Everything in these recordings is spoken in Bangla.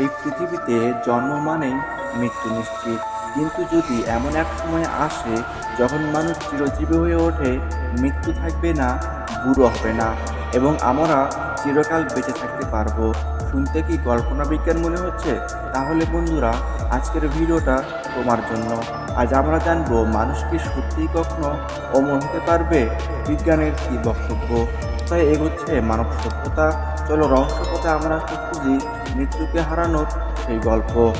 এই পৃথিবীতে জন্ম মানেই মৃত্যু নিশ্চিত। কিন্তু যদি এমন এক সময় আসে যখন মানুষ চিরজীবী হয়ে ওঠে, মৃত্যু থাকবে না, বুড়ো হবে না, এবং আমরা চিরকাল বেঁচে থাকতে পারব। শুনতে কি কল্পনা বিজ্ঞান মনে হচ্ছে? তাহলে বন্ধুরা, আজকের ভিডিওটা তোমার জন্য। আজ আমরা জানব মানুষ কি সত্যিই কখনো অমর হতে পারবে? বিজ্ঞানের কি বক্তব্য? তাই এগোচ্ছে মানব সভ্যতা চলো রহস্য পথে আমরা খুঁজি মৃত্যুকে হারানোর সেই গল্প।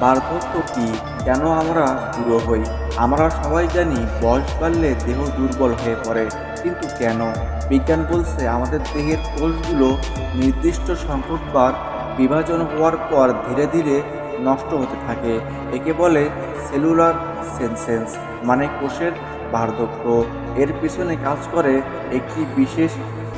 বার্ধক্য কি? কেন আমরা বুড়ো হই? আমরা সবাই জানি বয়স বাড়লে দেহ দুর্বল হয়ে পড়ে। কিন্তু কেন? বিজ্ঞান বলছে আমাদের দেহের কোষগুলো নির্দিষ্ট সংখ্যকবার বিভাজন হওয়ার পর ধীরে ধীরে নষ্ট হতে থাকে। একে বলে সেলুলার সেনসেন্স মানে কোষের বার্ধক্য। এর পিছনে কাজ করে একটি বিশেষ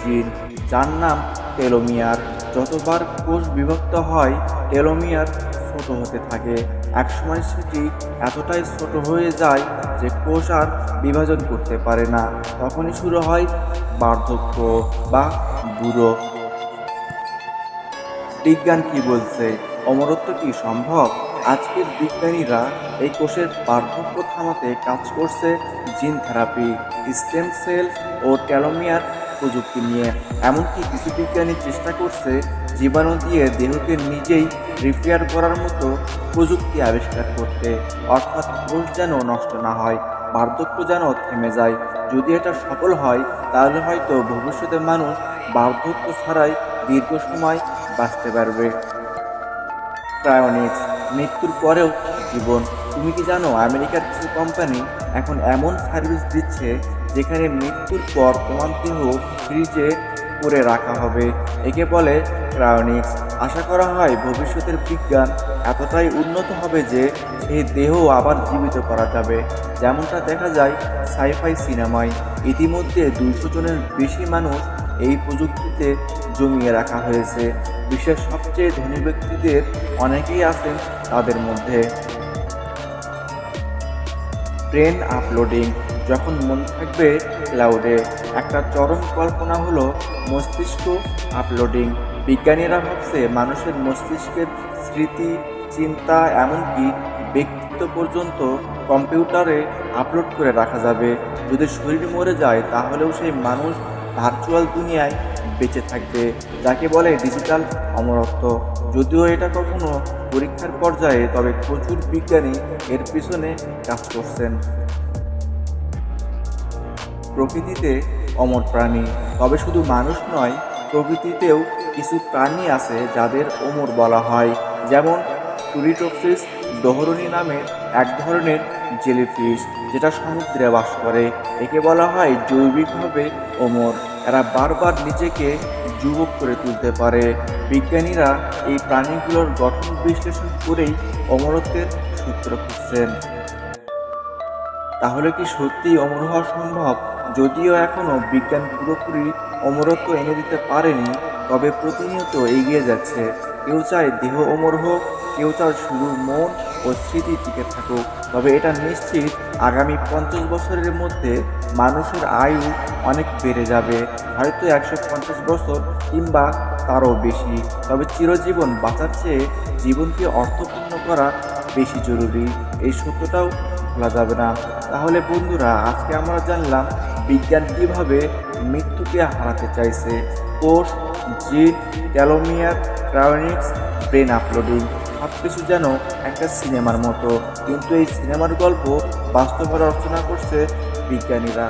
জিন যার নাম টেলোমিয়ার যতবার কোষ বিভক্ত হয় টেলোমিয়ার ছোট হতে থাকে। একসময় সেটি এতটাই ছোট হয়ে যায় যে কোষ আর বিভাজন করতে পারে না। তখনই শুরু হয় বার্ধক্য বা বুড়ো বিজ্ঞান কি বলছে? অমরত্ব কি সম্ভব? আজকের বিজ্ঞানীরা এই কোষের বার্ধক্য থামাতে কাজ করছে জিন থেরাপি, স্টেম সেল ও ট্যালোমিয়ার প্রযুক্তি নিয়ে। এমনকি কিছু বিজ্ঞানী চেষ্টা করছে জীবাণু দিয়ে দেহকে নিজেই রিপেয়ার করার মতো প্রযুক্তি আবিষ্কার করতে। অর্থাৎ কোষ যেন নষ্ট না হয়, বার্ধক্য যেন থেমে যায়। যদি এটা সফল হয়, তাহলে হয়তো ভবিষ্যতে মানুষ বার্ধক্য ছাড়াই দীর্ঘ সময় বাঁচতে পারবে। ক্রায়োনিক্স মৃত্যুর পরেও জীবন। তুমি কি জানো, আমেরিকার কিছু কোম্পানি এখন এমন সার্ভিস দিচ্ছে যেখানে মৃত্যুর পর তোমার দেহ ফ্রিজে করে রাখা হবে। একে বলে ক্রায়োনিক্স আশা করা হয় ভবিষ্যতের বিজ্ঞান এতটাই উন্নত হবে যে সেই দেহ আবার জীবিত করা যাবে। যেমনটা দেখা যায় সাইফাই সিনেমায়। ইতিমধ্যে দুইশো জনের বেশি মানুষ এই প্রযুক্তিতে জমিয়ে রাখা হয়েছে। বিশ্বের সবচেয়ে ধনী ব্যক্তিদের অনেকেই আছেন তাদের মধ্যে। ট্রেন আপলোডিং যখন মন থাকবে ক্লাউডে একটা চরম কল্পনা হলো মস্তিষ্ক আপলোডিং বিজ্ঞানীরা ভাবছে মানুষের মস্তিষ্কের স্মৃতি, চিন্তা, এমনকি ব্যক্তিত্ব পর্যন্ত কম্পিউটারে আপলোড করে রাখা যাবে। যদি শরীর মরে যায়, তাহলেও সেই মানুষ ভার্চুয়াল দুনিয়ায় বেঁচে থাকবে, যাকে বলে ডিজিটাল অমরত্ব। যদিও এটা কখনো পরীক্ষার পর্যায়ে, তবে প্রচুর বিজ্ঞানী এর পিছনে কাজ করছেন। প্রকৃতিতে অমর প্রাণী। তবে শুধু মানুষ নয়, প্রকৃতিতেও কিছু প্রাণী আছে যাদের অমর বলা হয়। যেমন টুরিটোপসিস দোহরণী নামের এক ধরনের জেলিফিশ, যেটা সমুদ্রে বাস করে। একে বলা হয় জৈবিকভাবে অমর। এরা বারবার নিজেকে যুবক করে তুলতে পারে। বিজ্ঞানীরা এই প্রাণীগুলোর গঠন বিশ্লেষণ করেই অমরত্বের সূত্র খুঁজছেন। তাহলে কি সত্যিই অমর হওয়া সম্ভব? যদিও এখনও বিজ্ঞান পুরোপুরি অমরত্ব এনে দিতে পারেনি, তবে প্রতিনিয়ত এগিয়ে যাচ্ছে। কেউ চায় দেহ অমর হোক, কেউ চায় শুধু মন ও স্মৃতি টিকে থাকুক। তবে এটা নিশ্চিত, আগামী পঞ্চাশ বছরের মধ্যে মানুষের আয়ু অনেক বেড়ে যাবে। হয়তো একশো পঞ্চাশ বছর কিংবা তারও বেশি। তবে চিরজীবন বাঁচার চেয়ে জীবনকে অর্থপূর্ণ করা বেশি জরুরি। এই সত্যটাও ভোলা যাবে না। তাহলে বন্ধুরা, আজকে আমরা জানলাম বিজ্ঞান কীভাবে মৃত্যুকে হারাতে চাইছে কোর্স জিন, ক্যালোমিয়ার, ক্রায়োনিক্স, ব্রেন আপলোডিং সব কিছু যেন একটা সিনেমার মতো। কিন্তু এই সিনেমার গল্প বাস্তবে রচনা করছে বিজ্ঞানীরা।